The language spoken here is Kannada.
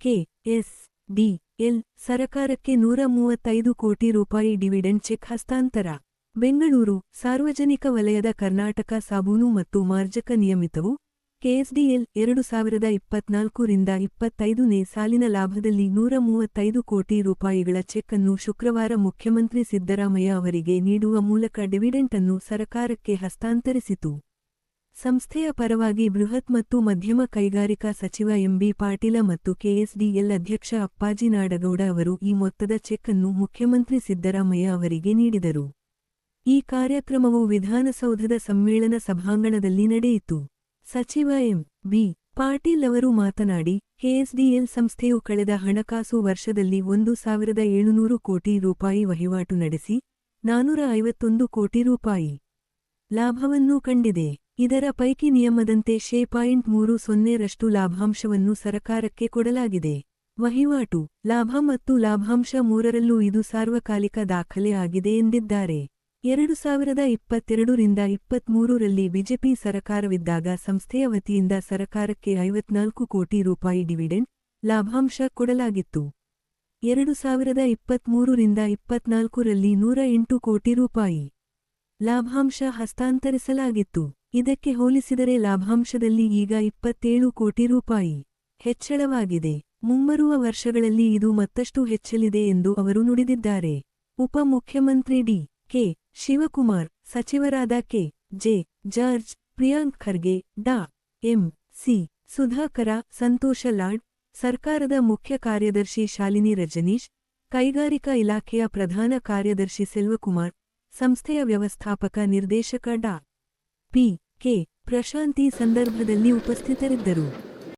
ಕೆ ಎಸ್ ಡಿ ಎಲ್ ಸರಕಾರಕ್ಕೆ ನೂರ ಮೂವತ್ತೈದು ಕೋಟಿ ರೂಪಾಯಿ ಡಿವಿಡೆಂಡ್ ಚೆಕ್ ಹಸ್ತಾಂತರ. ಬೆಂಗಳೂರು ಸಾರ್ವಜನಿಕ ವಲಯದ ಕರ್ನಾಟಕ ಸಾಬೂನು ಮತ್ತು ಮಾರ್ಜಕ ನಿಯಮಿತವು ಕೆಎಸ್ಡಿಎಲ್ ಎರಡು ಸಾವಿರದ ಇಪ್ಪತ್ನಾಲ್ಕು ರಿಂದ ಇಪ್ಪತ್ತೈದನೇ ಸಾಲಿನ ಲಾಭದಲ್ಲಿ ನೂರ ಮೂವತ್ತೈದು ಕೋಟಿ ರೂಪಾಯಿಗಳ ಚೆಕ್ ಅನ್ನು ಶುಕ್ರವಾರ ಮುಖ್ಯಮಂತ್ರಿ ಸಿದ್ದರಾಮಯ್ಯ ಅವರಿಗೆ ನೀಡುವ ಮೂಲಕ ಡಿವಿಡೆಂಟ್ ಅನ್ನು ಸರಕಾರಕ್ಕೆ ಹಸ್ತಾಂತರಿಸಿತು. ಸಂಸ್ಥೆಯ ಪರವಾಗಿ ಬೃಹತ್ ಮತ್ತು ಮಧ್ಯಮ ಕೈಗಾರಿಕಾ ಸಚಿವ ಎಂಬಿ ಪಾಟೀಲ ಮತ್ತು ಕೆಎಸ್ಡಿಎಲ್ ಅಧ್ಯಕ್ಷ ಅಪ್ಪಾಜಿ ನಾಡಗೌಡ ಅವರು ಈ ಮೊತ್ತದ ಚೆಕ್ ಅನ್ನು ಮುಖ್ಯಮಂತ್ರಿ ಸಿದ್ದರಾಮಯ್ಯ ಅವರಿಗೆ ನೀಡಿದರು. ಈ ಕಾರ್ಯಕ್ರಮವು ವಿಧಾನಸೌಧದ ಸಮ್ಮೇಳನ ಸಭಾಂಗಣದಲ್ಲಿ ನಡೆಯಿತು. ಸಚಿವ ಎಂ ಬಿ ಪಾಟೀಲ್ ಅವರು ಮಾತನಾಡಿ, ಕೆಎಸ್ಡಿಎಲ್ ಸಂಸ್ಥೆಯು ಕಳೆದ ಹಣಕಾಸು ವರ್ಷದಲ್ಲಿ ಒಂದು ಸಾವಿರದ ಏಳುನೂರು ಕೋಟಿ ರೂಪಾಯಿ ವಹಿವಾಟು ನಡೆಸಿ, ನಾನೂರ ಐವತ್ತೊಂದು ಕೋಟಿ ರೂಪಾಯಿ ಲಾಭವನ್ನೂ ಕಂಡಿದೆ. ಇದರ ಪೈಕಿ ನಿಯಮದಂತೆ ಶೇ ಪಾಯಿಂಟ್ ಮೂರು ಸೊನ್ನೆರಷ್ಟು ಲಾಭಾಂಶವನ್ನು ಸರಕಾರಕ್ಕೆ ಕೊಡಲಾಗಿದೆ. ವಹಿವಾಟು, ಲಾಭ ಮತ್ತು ಲಾಭಾಂಶ ಮೂರರಲ್ಲೂ ಇದು ಸಾರ್ವಕಾಲಿಕ ದಾಖಲೆ ಆಗಿದೆ ಎಂದಿದ್ದಾರೆ. ಎರಡು ಸಾವಿರದ ಇಪ್ಪತ್ತೆರಡರಿಂದ ಇಪ್ಪತ್ಮೂರರಲ್ಲಿ ಬಿಜೆಪಿ ಸರಕಾರವಿದ್ದಾಗ ಸಂಸ್ಥೆಯ ವತಿಯಿಂದ ಸರಕಾರಕ್ಕೆ ಐವತ್ನಾಲ್ಕು ಕೋಟಿ ರೂಪಾಯಿ ಡಿವಿಡೆಂಡ್ ಲಾಭಾಂಶ ಕೊಡಲಾಗಿತ್ತು. ಎರಡು ಸಾವಿರದ ಇಪ್ಪತ್ಮೂರರಿಂದ ಇಪ್ಪತ್ನಾಲ್ಕರಲ್ಲಿ ನೂರ ಎಂಟು ಕೋಟಿ ರೂಪಾಯಿ ಲಾಭಾಂಶ ಹಸ್ತಾಂತರಿಸಲಾಗಿತ್ತು. ಇದಕ್ಕೆ ಹೋಲಿಸಿದರೆ ಲಾಭಾಂಶದಲ್ಲಿ ಈಗ ಇಪ್ಪತ್ತೇಳು ಕೋಟಿ ರೂಪಾಯಿ ಹೆಚ್ಚಳವಾಗಿದೆ. ಮುಂಬರುವ ವರ್ಷಗಳಲ್ಲಿ ಇದು ಮತ್ತಷ್ಟು ಹೆಚ್ಚಲಿದೆ ಎಂದು ಅವರು ನುಡಿದಿದ್ದಾರೆ. ಉಪಮುಖ್ಯಮಂತ್ರಿ ಡಿ. ಕೆ. ಶಿವಕುಮಾರ್, ಸಚಿವರಾದ K. J. George, Priyank Kharge, ಡಾ. ಎಂ. ಸಿ. ಸುಧಾಕರ, ಸಂತೋಷ ಲಾಡ್, ಸರ್ಕಾರದ ಮುಖ್ಯ ಕಾರ್ಯದರ್ಶಿ ಶಾಲಿನಿ ರಜನೀಶ್, ಕೈಗಾರಿಕಾ ಇಲಾಖೆಯ ಪ್ರಧಾನ ಕಾರ್ಯದರ್ಶಿ ಸೆಲ್ವಕುಮಾರ್, ಸಂಸ್ಥೆಯ ವ್ಯವಸ್ಥಾಪಕ ನಿರ್ದೇಶಕ ಡಾ. ಪಿ ಕೆ ಪ್ರಶಾಂತಿ ಸಂದರ್ಭದಲ್ಲಿ ಉಪಸ್ಥಿತರಿದ್ದರು.